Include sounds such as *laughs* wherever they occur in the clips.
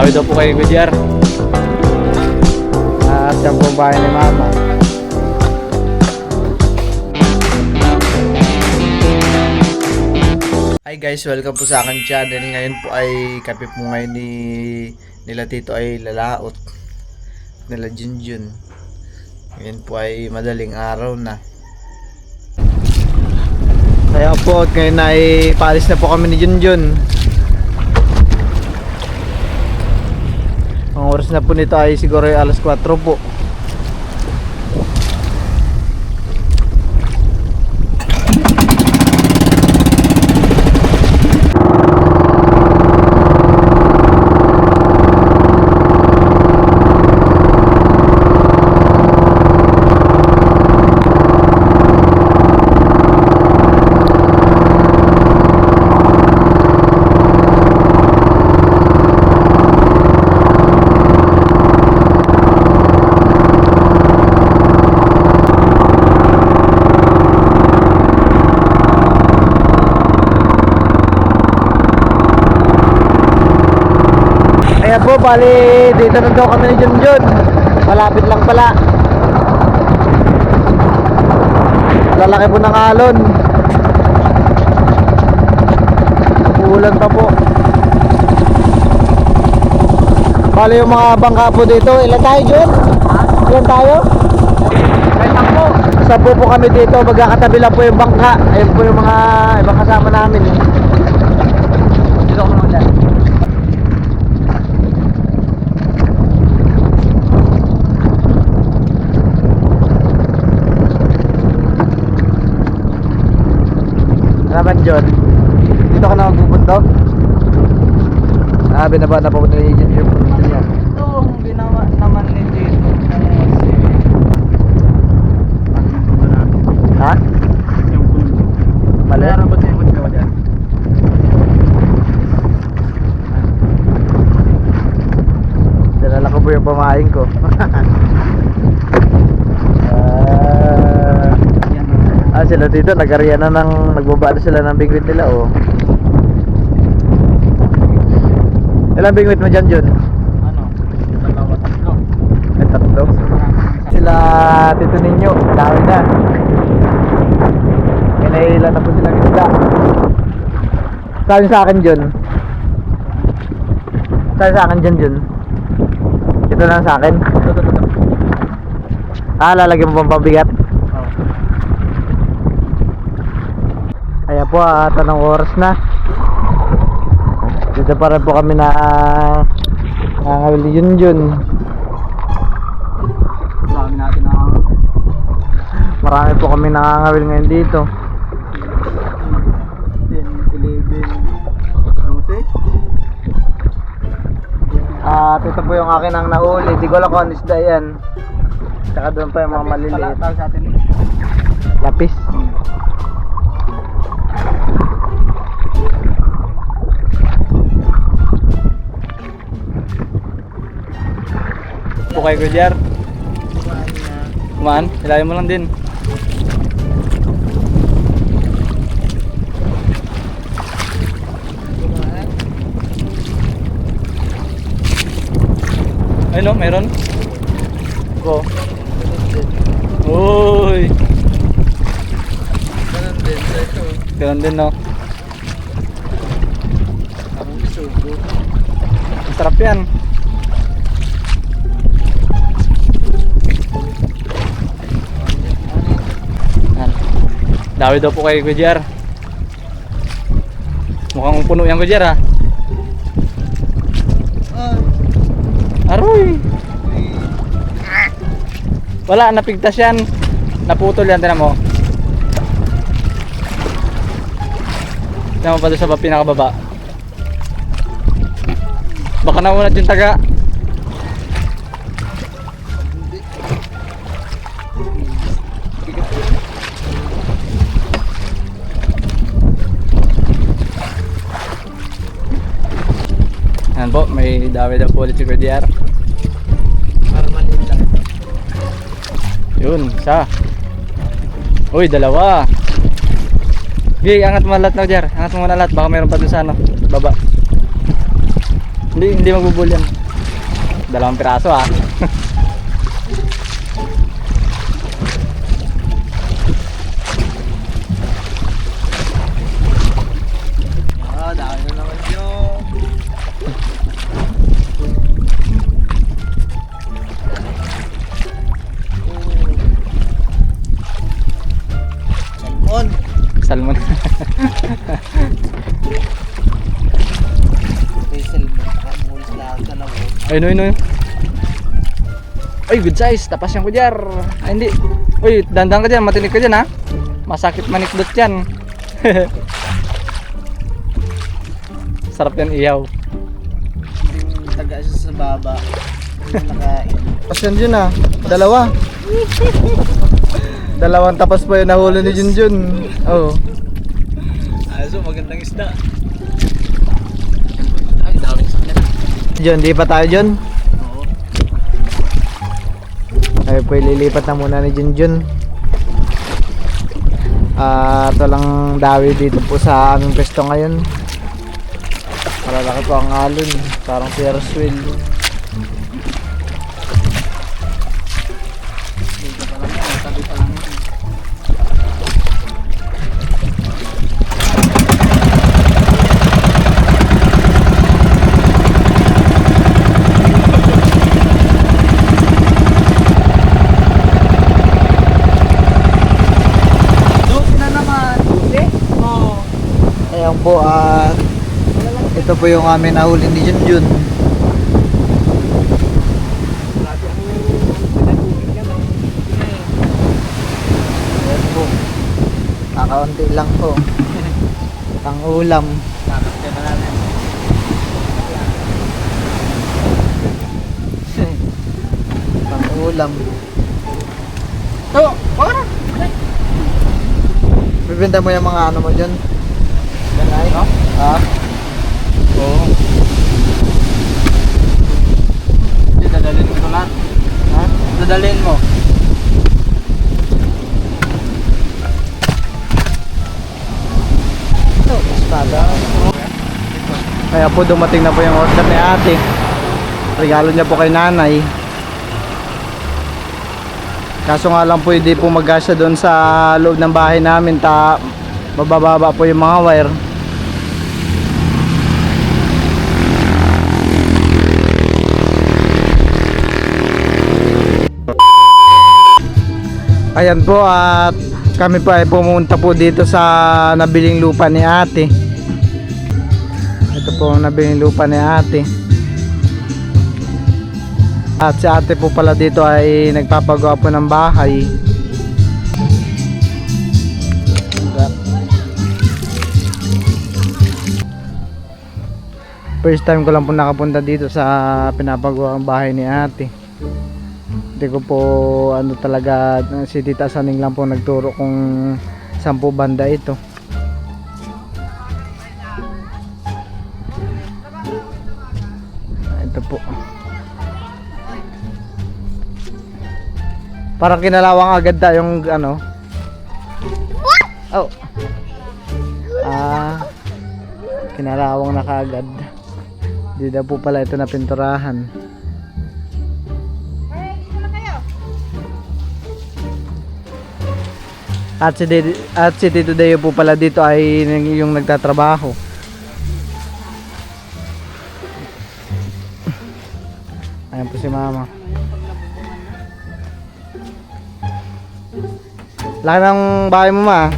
Dawi daw po kay Gudyar. At yan po ang bahay ni Mama. Hi guys, welcome po sa akin channel. Ngayon po ay kape po ngayon ni nila Tito ay lalaot. Nila Junjun. Ngayon po ay madaling araw na. Kaya po, ngayon ay paalis na po kami ni Junjun. Ang oras na po nito ay siguro ay alas 4 po. Ayan po, bali dito na daw kami ni Junjun. Malapit lang pala. Lalaki po ng alon. Ulan pa po. Bali yung mga bangka po dito. Ilan tayo, Jun? Ilan tayo? Sampo. Sampu po kami dito. Magkakatabi lang po yung bangka. Ayun po yung mga ibang kasama namin. Dito ako naman ba, John? Dito ka na magbubundok? Ah, binaba na po ni Jun yung dito niya. Ito ang ginawa naman ni Jito. Ha? Yung pundo. Mali? Kaya rabot yung ka dyan. Dalala ko po yung pamain ko. *laughs* Ah, Yan. Ah, sila dito, nagariya na ng, nagbaba na sila ng bingwit nila, oh. Ilang bingwit mo dyan, Jun? Ano? Dalawa, tatlo. May tatlo. Sila, tito ninyo, dami na. May nailan na po silang isda. Sabi sa akin, Jun. Sabi sa akin dyan, Jun. Ito lang sa akin. Ah, lalagyan mo pang pabigat. Oh. Kaya po, at anong oras na? Dito pa rin po kami na nangawil ni Junjun. Dami natin ang Marami po kami nangangawil ngayon dito. 10, 11, 12. At ito po yung akin ang nahuli. Di ko alam kung ano isda yan. Tsaka doon pa yung mga maliliit. Lapis. Po kay Gudyar. Kumaan, hilahin mo lang din. Ay no, meron. Ko. Uy. Ganun din. Ito. Ganun din no. Ang sarap. Yan. Dawi daw po kay Gudyar. Mukhang puno yan Gudyar ha. Aroy! Wala, napigtas yan. Naputol yan, tinan mo. Tinan mo pa doon sa pinakababa. Baka naunat yung taga. Yan po, may dawi daw po ulit si lang. Yun, isa. Uy, dalawa. Gig, angat mo lahat na, Jar. Angat mo na lahat. Baka meron pa dun sa ano, baba. Hindi, hindi magbubul. Dalawang piraso ah. *laughs* Ayun, ayun, ayun. Ay, good size. Tapas yung kudyar. Ay, hindi. Uy, dandan ka dyan. Matinig ka dyan, ha? Masakit manikdot yan. *laughs* Sarap yan iyaw. Taga siya sa baba. Nakain. *laughs* Tapos yun ah. Dalawa. *laughs* Dalawang tapas pa yung nahuli ni Junjun. Oh. Ah, so magandang isda. Ay, dami sa kanila. Jun, di pa tayo Jun. Oo. Ay po ililipat na muna ni Junjun. At walang dawi dito po sa aming pwesto ngayon. Malalaki po ang alon. Parang Ferris wheel. Po at ito po yung amin nahuli ni Junjun. Ayan po. Kakaunti lang po. Pang ulam. Na. Pang ulam. Oh, para. Bibenta mo yung mga ano mo dyan? Ganay. Ha? Oo. Hindi, dadalhin. Ha? Dadalhin mo. Ito, espada. Kaya po dumating na po yung order ni ate. Regalo niya po kay nanay. Kaso nga lang po hindi po magkasya doon sa loob ng bahay namin ta mabababa po yung mga wire. Ayan po at kami po ay pumunta po dito sa nabiling lupa ni ate. Ito po ang nabiling lupa ni ate. At si ate po pala dito ay nagpapagawa po ng bahay. First time ko lang po nakapunta dito sa pinapagawa ng bahay ni ate. Hindi ko po ano talaga si Tita Saning lang po nagturo kung saan po banda ito. Ito po. Parang kinalawang agad da yung ano. Oh. Ah. Kinalawang na kaagad. Hindi daw po pala ito na pinturahan. At si, Dede- at si Tito Deo po pala dito ay yung nagtatrabaho. Ayan po si Mama. Laki ng bahay mo ma.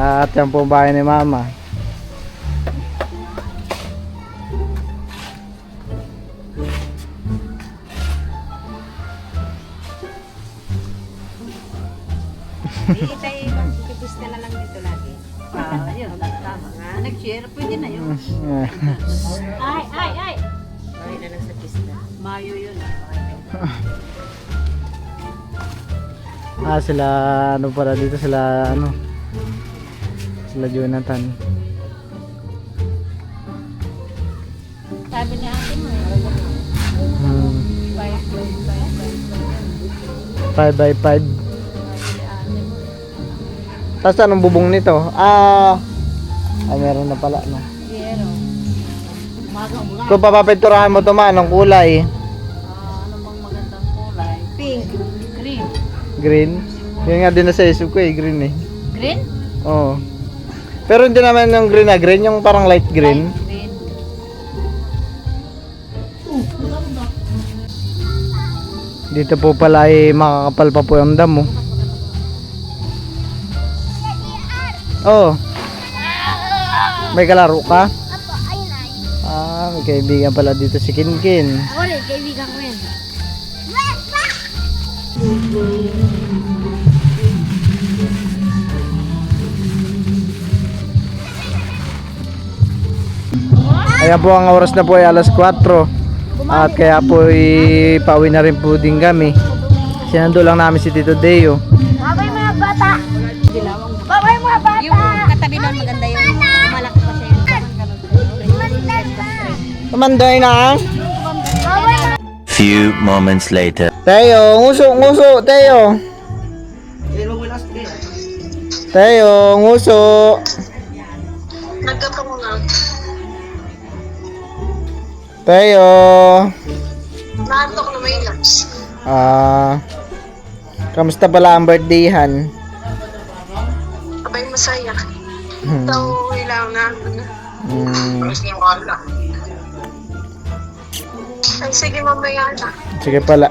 At yan po ang bahay ni Mama. Hindi tayo magkikipis ka na lang dito lagi. Ah, yun. Tama nga. Nag-share, pwede na yun. *laughs* Ay, ay, ay! Bahay na lang sa pista. Mayo yun. *laughs* Ah, sila ano pala dito sila ano sila Jonathan. Sabi ni ate mo, Hmm. 5 plus 5 plus 5 by 5. Tapos anong bubong nito? Ah, ay meron na pala no. Zero. Kung papapinturahan mo to man, anong kulay? Ah, ano bang magandang kulay? Pink. Green. Green? Yun nga din nasa isip ko eh, green eh. Green? Oo. Pero hindi naman yung green na green, yung parang light green. Green. Dito po pala ay makakapal pa po yung damo. Oh. May kalaro ka? Apo, ayun ay. Ah, may kaibigan pala dito si Kinkin. Ako rin, kaibigan ko yan. Ayan po ang oras na po ay alas 4. At kaya po ay pauwi na rin po din kami. Sinando lang namin si Tito Deo. Yung katabi nun maganda yung malaki pa siya yung Tumanday na. Few moments later. Teo, nguso, nguso, Teo. Teo, nguso. Teo. Naantok na may lunch. Ah. kamusta pala ang birthdayhan? Masaya. Hmm. So, ilang na. Hmm, Ay, sige mamaya na. sige pala.